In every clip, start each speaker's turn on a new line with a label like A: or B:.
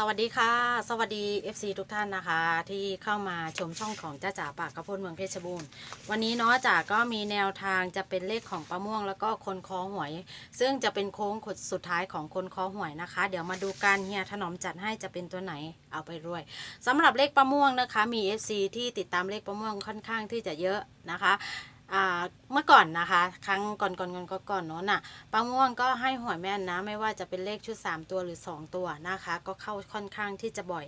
A: สวัสดีค่ะ สวัสดี FC ทุกท่านนะคะ ที่เข้ามาชมช่องของจ้าจ๋าปากกระพุนเมืองเพชรบูรณ์วันนี้เนาะจ๋าก็มีแนวทางจะเป็นเลขของประม่วงแล้วก็คนคอหวย ซึ่งจะเป็นโค้งขดสุดท้ายของคนคอหวยนะคะ เดี๋ยวมาดูกันเฮียถนอมจัดให้จะเป็นตัวไหนเอาไปรวยสำหรับเลขประม่วงนะคะ มี FC ที่ติดตามเลขประม่วงค่อนข้างที่จะเยอะนะคะ เมื่อก่อนนะคะ ครั้งก่อนก่อนก่อนก่อนก่อนโน้นน่ะป้าม่วงก็ให้หวยแม่นนะ ไม่ว่าจะเป็นเลขชุด 3 ตัวหรือ 2 ตัวนะคะ ก็เข้าค่อนข้างที่จะบ่อย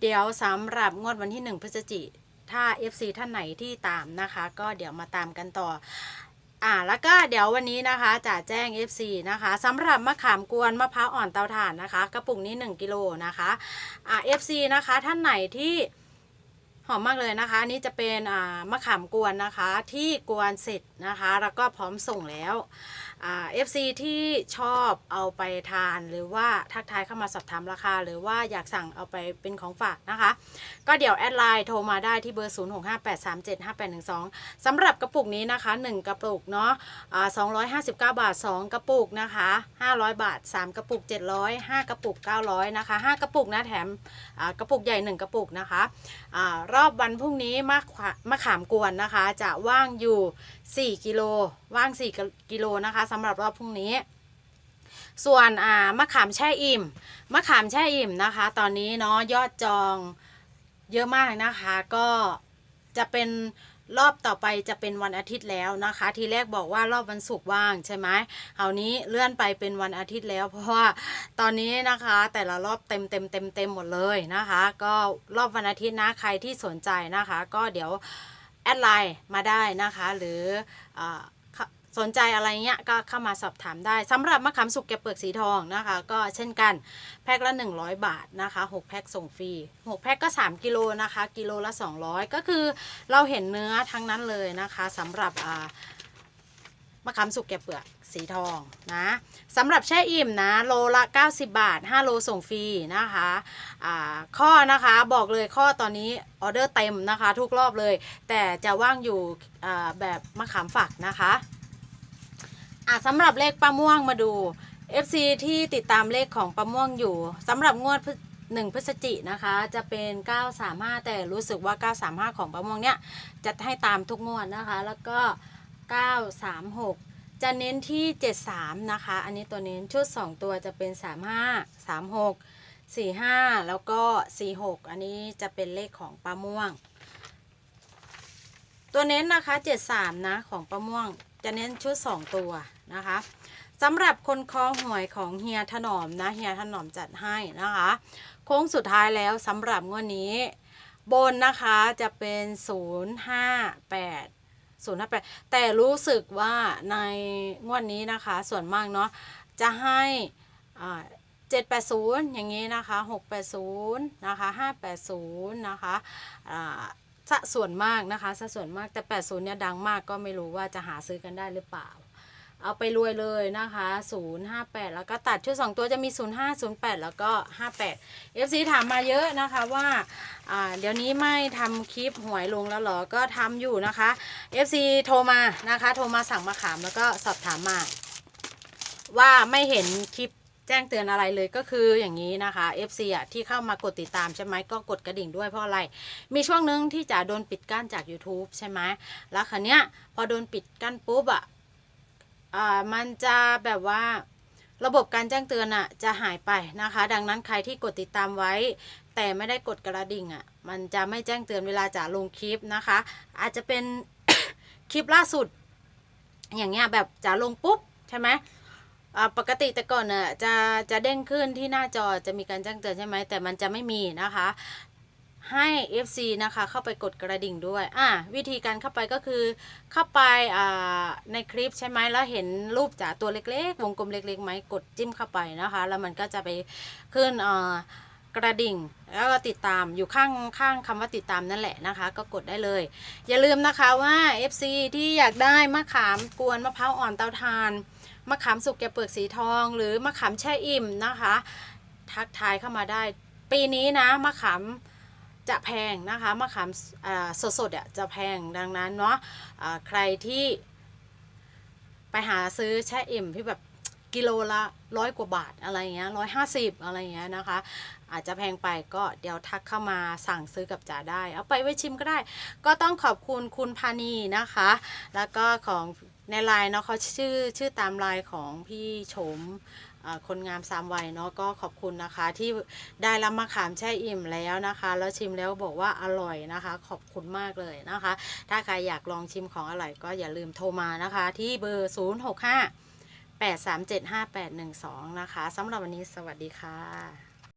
A: เดี๋ยวสำหรับงวดวันที่ 1 พฤศจิถ้า FC ท่านไหนที่ตามนะคะ ก็เดี๋ยวมาตามกันต่ออ่าแล้วก็เดี๋ยววันนี้นะคะจะแจ้ง FC นะคะสำหรับมะขามกวนมะพร้าวอ่อนเตาถ่านนะคะ กระปุกนี้ 1 กิโลนะคะอ่า FC นะคะท่านไหนที่ อมมากเลยนะคะนี่จะเป็นมะขามกวนนะคะที่กวนเสร็จนะคะ แล้วก็พร้อมส่งแล้วเอ่า FC ที่ชอบเอาไปทานหรือว่าทักทายเข้ามาสอบถามราคา หรือว่าอยากสั่งเอาไปเป็นของฝากนะคะ ก็เดี๋ยวแอดไลน์โทรมาได้ที่เบอร์ 0658375812สำหรับกระปุกนี้นะคะ 1 กระปุกเนาะอ่า259 บาท 2 กระปุกนะคะ 500 บาท 3 กระปุก 700 5 กระปุก 900 นะคะ 5 กระปุกนะแถมกระปุกใหญ่ 1 กระปุกนะคะอารอบวันพรุ่งนี้มะขามะขามกวนนะคะ จะว่างอยู่ 4 กิโลว่าง 4 กิโลนะคะสำหรับรอบพรุ่งนี้ส่วนอ่ามะขามแช่อิ่มมะขามแช่อิ่มนะคะ ตอนนี้เนาะยอดจองเยอะมากนะคะ ก็จะเป็น รอบต่อไปจะเป็นวันอาทิตย์แล้วนะคะ ทีแรกบอกว่ารอบวันศุกร์ว่างใช่ไหมคราวนี้เลื่อนไปเป็นวันอาทิตย์แล้ว เพราะว่าตอนนี้นะคะ แต่ละรอบเต็มเต็มเต็มเต็มหมดเลยนะคะ ก็รอบวันอาทิตย์นะใครที่สนใจนะคะ ก็เดี๋ยวแอดไลน์มาได้นะคะ หรืออาเข้า สนใจอะไรเงี้ยก็เข้ามาสอบถามได้สำหรับมะขามสุกแกเปลือกสีทองนะคะ ก็เช่นกันแพ็คละ 100 บาทนะคะ6แพ็คส่งฟรี6แพ็คก็ 3 กิโลนะคะกิโลละ 200 ก็คือเราเห็นเนื้อทั้งนั้นเลยนะคะสำหรับอ่ามะขามสุกแกเปลือกสีทองนะสำหรับแช่อิ่มนะโลละ 90 บาท 5 โลส่งฟรีนะคะข้อนะคะบอกเลยข้อตอนนี้ออเดอร์เต็มนะคะ ทุกรอบเลย แต่จะว่างอยู่แบบมะขามฝักนะคะ อะสำหรับเลขป้าม่วงมาดู FC ที่ติดตามเลขของป้าม่วงอยู่สำหรับงวดหนึ่งพฤศจินะคะ จะเป็น 935 แต่รู้สึกว่า 935 ของป้าม่วงเนี่ยจะให้ตามทุกงวดนะคะ แล้วก็ 936 จะเน้นที่ 73 นะคะ อันนี้ตัวเน้นชุด 2 ตัวจะเป็น 35 36 45 แล้วก็ 46 อันนี้จะเป็นเลขของป้าม่วง ตัวเน้นนะคะ 73 นะ ของป้าม่วง จะเน้นชุด 2 ตัว นะคะสำหรับคนคอหวยของเฮียถนอมนะเฮียถนอมจัดให้นะคะ โค้งสุดท้ายแล้วสำหรับงวดนี้ บนนะคะจะเป็น 058 058 แต่รู้สึกว่าในงวดนี้นะคะ ส่วนมากเนาะจะให้อ่า780 อย่างนี้นะคะ 680 นะคะ 580 นะคะอ่าสะส่วนมากนะคะสะส่วนมากแต่ 80 เนี่ยดังมากก็ไม่รู้ว่าจะหาซื้อกันได้หรือเปล่า เอาไปรวยเลยนะคะ 058 แล้วก็ตัดชุด 2 ตัวจะมี 05 08 แล้วก็ 58 FC ถามมาเยอะนะคะว่าเดี๋ยวนี้ไม่ทำคลิปหวยลงแล้วเหรอ ก็ทำอยู่นะคะ FC โทรมานะคะ โทรมาสั่งมาขามแล้วก็สอบถามมา ว่าไม่เห็นคลิปแจ้งเตือนอะไรเลยก็คืออย่างนี้นะคะ FC อะที่เข้ามากดติดตามใช่ไหมก็กดกระดิ่งด้วยเพราะอะไร มีช่วงนึงที่จะโดนปิดกั้นจาก YouTube ใช่ไหมแล้วคราวเนี้ยพอโดนปิดกั้นปุ๊บอะ อ่ามันจะแบบว่าระบบการแจ้งเตือนอะจะหายไปนะคะ ดังนั้นใครที่กดติดตามไว้ แต่ไม่ได้กดกระดิ่งอะมันจะไม่แจ้งเตือนเวลาจะลงคลิปนะคะ อาจจะเป็น คลิปล่าสุด อย่างเงี้ยแบบจะลงปุ๊บใช่ไหมปกติแต่ก่อนน่ะจะจะเด้งขึ้นที่หน้าจอจะมีการแจ้งเตือนใช่ไหมแต่มันจะไม่มีนะคะ ให้ FC นะคะ เข้าไปกดกระดิ่งด้วย อ่า วิธีการเข้าไปก็คือ เข้าไปอ่าในคลิปใช่ไหมแล้วเห็นรูปจ๋าตัวเล็ก ๆ วงกลมเล็กๆไหมกดจิ้มเข้าไปนะคะ แล้วมันก็จะไปขึ้นอ่ากระดิ่ง แล้วก็ติดตามอยู่ข้างข้างคำว่าติดตามนั่นแหละนะคะ ก็กดได้เลย อย่าลืมนะคะว่า FC ที่อยากได้มะขามกวนมะพร้าวอ่อนเตาถานมะขามสุกแกเปลือกสีทอง หรือมะขามแช่อิ่มนะคะ ทักทายเข้ามาได้ ปีนี้นะมะขาม จะแพงนะคะมะขามสดสดๆอะจะแพงดังนั้นเนาะใครที่ไปหาซื้อแช่อิ่มที่แบบกิโลละร้อยกว่าบาทอะไรเงี้ยร้อยห้าสิบอะไรเงี้ยนะคะ อาจจะแพงไปก็เดี๋ยวทักเข้ามาสั่งซื้อกับจ๋าได้ เอาไปไว้ชิมก็ได้ ก็ต้องขอบคุณคุณพานีนะคะ แล้วก็ของในไลน์เนาะเขาชื่อชื่อตามไลน์ของพี่โฉม คนงามสามวัยเนาะก็ขอบคุณนะคะที่ได้รับมะขามแช่อิ่มแล้วนะคะ แล้วชิมแล้วบอกว่าอร่อยนะคะ ขอบคุณมากเลยนะคะ ถ้าใครอยากลองชิมของอร่อยก็อย่าลืมโทรมานะคะ ที่เบอร์ 065 8375812 นะคะสำหรับวันนี้สวัสดีค่ะ